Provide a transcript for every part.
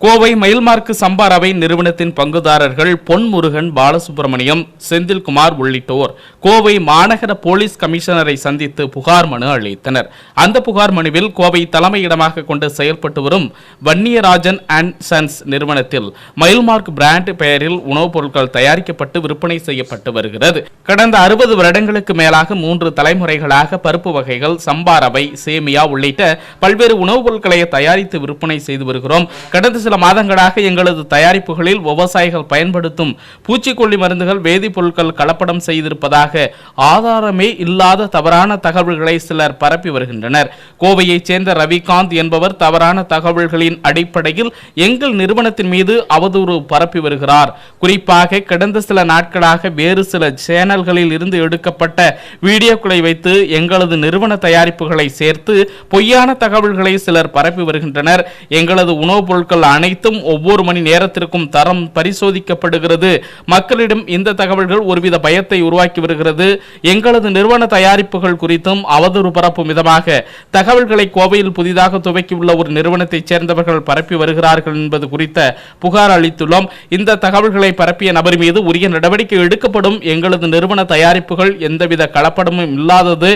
கோவை மயில்மார்க்கு சம்பா ரவை நிறுவனத்தின் பங்குதாரர்கள் பொன்முருகன் பாலசுப்ரமணியம் செந்தில்குமார் உள்ளிட்டோர் கோவை மாநகர போலீஸ் கமிஷனரை சந்தித்து புகார் மனு அளித்தனர். அந்த புகார் மனுவில் கோவை தலைமையிடமாக கொண்டு செயல்பட்டு வரும் வன்னியராஜன் அண்ட் சன்ஸ் நிறுவனத்தில் மயில்மார்க் பிராண்ட் பெயரில் உணவுப் பொருட்கள் தயாரிக்கப்பட்டு விற்பனை செய்யப்பட்டு வருகிறது. கடந்த அறுபது வருடங்களுக்கு மேலாக மூன்று தலைமுறைகளாக பருப்பு வகைகள் சம்பா ரவை சேமியா உள்ளிட்ட பல்வேறு உணவுப் பொருட்களை தயாரித்து விற்பனை செய்து வருகிறோம். கடந்த சில மாதங்களாக எங்களது தயாரிப்புகளில் விவசாயிகள் பயன்படுத்தும் பூச்சிக்கொல்லி மருந்துகள் வேதிப்பொருட்கள் கலப்படம் செய்திருப்பதாக ஆதாரமே இல்லாத தவறான தகவல்களை சிலர் பரப்பி வருகின்றனர். கோவையைச் சேர்ந்த ரவிகாந்த் என்பவர் தவறான தகவல்களின் அடிப்படையில் எங்கள் நிறுவனத்தின் மீது அவதூறு பரப்பி வருகிறார். குறிப்பாக கடந்த சில நாட்களாக வேறு சில சேனல்களில் இருந்து எடுக்கப்பட்ட வீடியோக்களை வைத்து எங்களது நிறுவன தயாரிப்புகளை சேர்த்து பொய்யான தகவல்களை சிலர் பரப்பி வருகின்றனர். எங்களது உணவுப் பொருட்கள் அனைத்தும் ஒவ்வொரு மணி நேரத்திற்கும் தரம் பரிசோதிக்கப்படுகிறது. மக்களிடம் இந்த தகவல்கள் ஒருவித பயத்தை உருவாக்கி வருகிறது. எங்களது நிறுவன தயாரிப்புகள் குறித்தும் அவதூறு பரப்பும் விதமாக தகவல்களை கோவையில் புதிதாக துவக்கியுள்ள ஒரு நிறுவனத்தைச் சேர்ந்தவர்கள் பரப்பி வருகிறார்கள் என்பது குறித்த புகார் அளித்துள்ளோம். இந்த தகவல்களை பரப்பிய நபர் மீது உரிய நடவடிக்கை எடுக்கப்படும். எங்களது நிறுவன தயாரிப்புகள் எந்தவித கலப்படமும் இல்லாதது.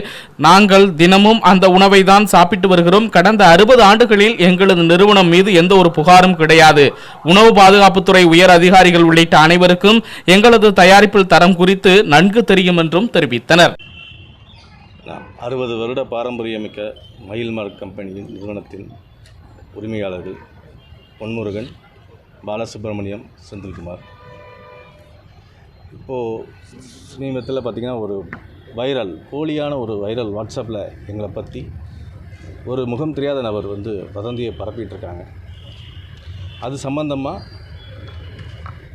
நாங்கள் தினமும் அந்த உணவை தான் சாப்பிட்டு வருகிறோம். கடந்த அறுபது ஆண்டுகளில் எங்களது நிறுவனம் மீது எந்த ஒரு புகாரும் கிடையாது. உணவு பாதுகாப்புத்துறை உயர் அதிகாரிகள் உள்ளிட்ட அனைவருக்கும் எங்களது தயாரிப்பில் தரம் குறித்து நன்கு தெரியும் என்றும் தெரிவித்தனர். அறுபது வருட பாரம்பரியமிக்க மயில்மார்க் கம்பெனியின் நிறுவனத்தின் உரிமையாளர்கள் பொன்முருகன் பாலசுப்ரமணியம் செந்தில்குமார். இப்போது சமீபத்தில் பார்த்திங்கன்னா ஒரு வைரல் போலியான ஒரு வைரல் வாட்ஸ்அப்பில் எங்களை பற்றி ஒரு முகம் தெரியாத நபர் வந்து வதந்தியை பரப்பிட்டு இருக்காங்க. அது சம்பந்தமாக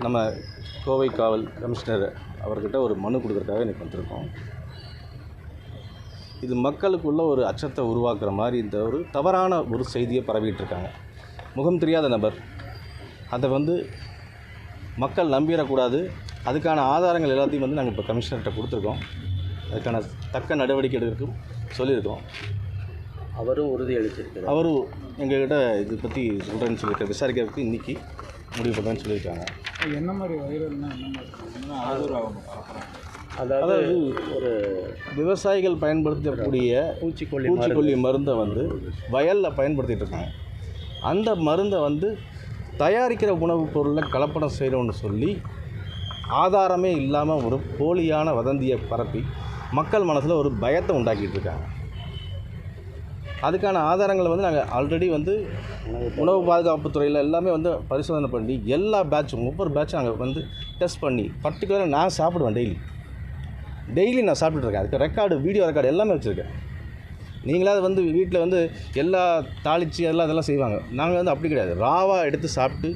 நம்ம கோவை காவல் கமிஷனர் அவர்கிட்ட ஒரு மனு கொடுக்குறதுக்காக இன்றைக்கி வந்திருக்கோம். இது மக்களுக்குள்ள ஒரு அச்சத்தை உருவாக்குற மாதிரி இந்த ஒரு தவறான ஒரு செய்தியை பரவிட்டு இருக்காங்க முகம் தெரியாத நபர். அதை வந்து மக்கள் நம்பிடக்கூடாது. அதுக்கான ஆதாரங்கள் எல்லாத்தையும் வந்து நாங்கள் இப்போ கமிஷனர்கிட்ட கொடுத்துருக்கோம். அதுக்கான தக்க நடவடிக்கை எடுக்கும் சொல்லியிருக்கோம். அவரும் உறுதி அளிச்சிருக்கிறார். அவரும் எங்ககிட்ட இது பற்றி சொல்கிறேன்னு சொல்லியிருக்காரு விசாரிக்கிறதுக்கு இன்றைக்கி முடிவு பண்ணுறேன்னு சொல்லியிருக்காங்க. என்ன மாதிரி வைரல்னா அதாவது ஒரு விவசாயிகள் பயன்படுத்தக்கூடிய பூச்சிக்கொல்லி பூச்சிக்கொல்லி மருந்தை. வந்து வயலில் பயன்படுத்திட்டு இருக்காங்க. அந்த மருந்தை வந்து தயாரிக்கிற உணவுப் பொருளில் கலப்படம் செய்கிறோன்னு சொல்லி ஆதாரமே இல்லாமல் ஒரு போலியான வதந்தியை பரப்பி மக்கள் மனசில் ஒரு பயத்தை உண்டாக்கிட்டு இருக்காங்க. அதுக்கான ஆதாரங்களை வந்து நாங்கள் ஆல்ரெடி வந்து உணவு பாதுகாப்பு துறையில் எல்லாமே வந்து பரிசோதனை பண்ணி எல்லா பேட்சும் ஒவ்வொரு பேட்சும் நாங்கள் வந்து டெஸ்ட் பண்ணி பர்டிகுலராக நான் சாப்பிடுவேன் டெய்லி டெய்லி நான் சாப்பிட்டுருக்கேன் அதுக்கு ரெக்கார்டு வீடியோ ரெக்கார்டு எல்லாமே வச்சுருக்கேன். நீங்களாவது வந்து வீட்டில் வந்து எல்லா தாளிச்சு எல்லாம் இதெல்லாம் செய்வாங்க. நாங்கள் வந்து அப்படி கிடையாது. ராவாக எடுத்து சாப்பிட்டு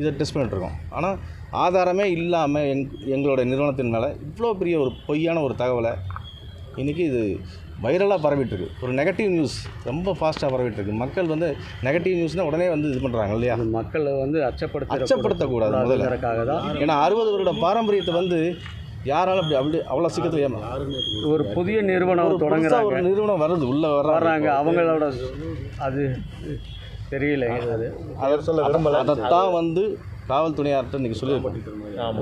இதை டெஸ்ட் பண்ணிட்டுருக்கோம் ஆனால் ஆதாரமே இல்லாமல் எங் எங்களோட நிறுவனத்தின் மேலே இவ்வளோ பெரிய ஒரு பொய்யான ஒரு தகவலை இன்றைக்கி இது வைரலாக பரவிட்டுருக்கு. ஒரு நெகட்டிவ் நியூஸ் ரொம்ப ஃபாஸ்ட்டாக பரவிட்டுருக்கு. மக்கள் வந்து நெகட்டிவ் நியூஸ்னால் உடனே வந்து இது பண்ணுறாங்க இல்லையா? மக்களை வந்து அச்சப்படுத்த அச்சப்படுத்தக்கூடாது முதல்ல. தான் ஏன்னா அறுபது வருட பாரம்பரியத்தை வந்து யாராலும் அப்படி அப்படி அவ்வளோ சீக்கிரத்தில் ஏமா ஒரு புதிய நிறுவனம் தொடங்குறாங்க ஒரு நிறுவனம் வருது உள்ளே வர்றாங்க. அவங்களோட அது தெரியல. அது அதை சொல்ல அதைத்தான் வந்து காவல்துறையார்கிட்ட இன்றைக்கி சொல்லியிருக்கோம்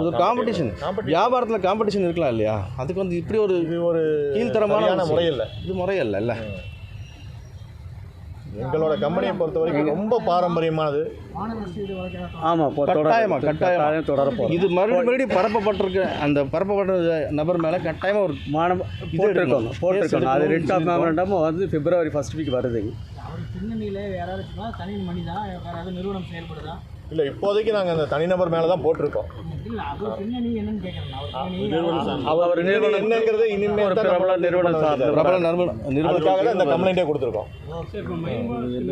ஒரு காம்படிஷன் வியாபாரத்தில் காம்படிஷன் இருக்கலாம் இல்லையா? அதுக்கு வந்து இப்படி ஒரு இது ஒரு கீழ்த்தரமான சரியான ஒரு முறை செயல். இல்லை இது முறையல்ல இல்லை? எங்களோட கம்பெனியை பொறுத்த வரைக்கும் ரொம்ப பாரம்பரியமானது. ஆமாம் இப்போ தொடர- கட்டாயமா, கட்டாயமா. கட்டாயம் தொடர போகிறோம் இது மறுபடியும் மறுபடியும் பரப்பப்பட்டிருக்க அந்த பரப்பப்பட்ட நபர் மேலே கட்டாயமாக ஒரு மாணவ போட்டிருக்கோம் போட்டிருக்கோம் அது ரிட் ஆஃப் மெமரண்டம் வந்து பிப்ரவரி ஃபர்ஸ்ட் வீக் வருதுங்க அவர் பின்னணியில் யாராவது தனி மணி தான் வேற ஏதாவது நிறுவனம் செயல்படுதா? இல்லை இப்போதைக்கு நாங்கள் அந்த தனிநபர் மேலே தான் போட்டிருக்கோம் அவர் பின்னணி அவர் நிறுவனம் என்னங்கிறது இனிமேல் ஒரு தான் பிரபல நிறுவனம் சார்ந்த பிரபல நிறுவனம் அதுக்காக தான் இந்த நிறுவனம் கம்ப்ளைண்ட்டே கொடுத்துருக்கோம். சரி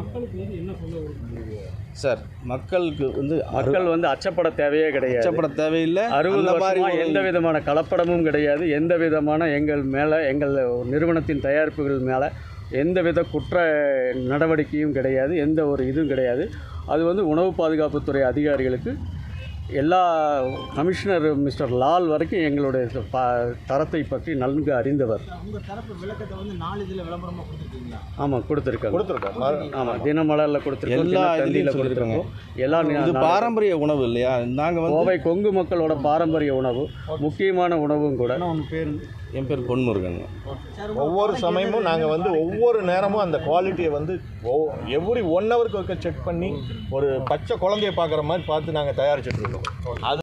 மக்களுக்கு வந்து என்ன சொல்ல விரும்புறீங்க? சார் மக்களுக்கு வந்து மக்கள் வந்து அச்சப்பட தேவையே கிடையாது. அச்சப்பட தேவையில்லை. அறுபது மாதிரி எந்த விதமான கலப்படமும் கிடையாது. எந்த விதமான எங்கள் மேலே எங்கள் நிறுவனத்தின் தயாரிப்புகள் மேலே எந்த வித குற்ற நடவடிக்கையும் கிடையாது எந்த ஒரு இதுவும் கிடையாது. அது வந்து உணவு பாதுகாப்புத்துறை அதிகாரிகளுக்கு எல்லா கமிஷனர் மிஸ்டர் லால் வரைக்கும் எங்களுடைய ப தரத்தை பற்றி நன்கு அறிந்தவர். ஆமாம் கொடுத்துருக்காங்க. கொடுத்துருக்கோம் ஆமாம் தினமலரில் கொடுத்துருக்கோம் எல்லா இதுலயும் கொடுத்துருக்கோம். எல்லா பாரம்பரிய உணவு இல்லையா? நாங்கள் வந்து கோவை கொங்கு மக்களோட பாரம்பரிய உணவு முக்கியமான உணவும் கூட என் பேர் பொன்முருகன் ஒவ்வொரு சமயமும் நாங்கள் வந்து ஒவ்வொரு நேரமும் அந்த குவாலிட்டியை வந்து எவ்ரி ஒன் ஹவருக்கு ஒருக்க செக் பண்ணி ஒரு பச்சை குழந்தைய பார்க்குற மாதிரி பார்த்து நாங்கள் தயாரிச்சுட்டு இருக்கோம். அது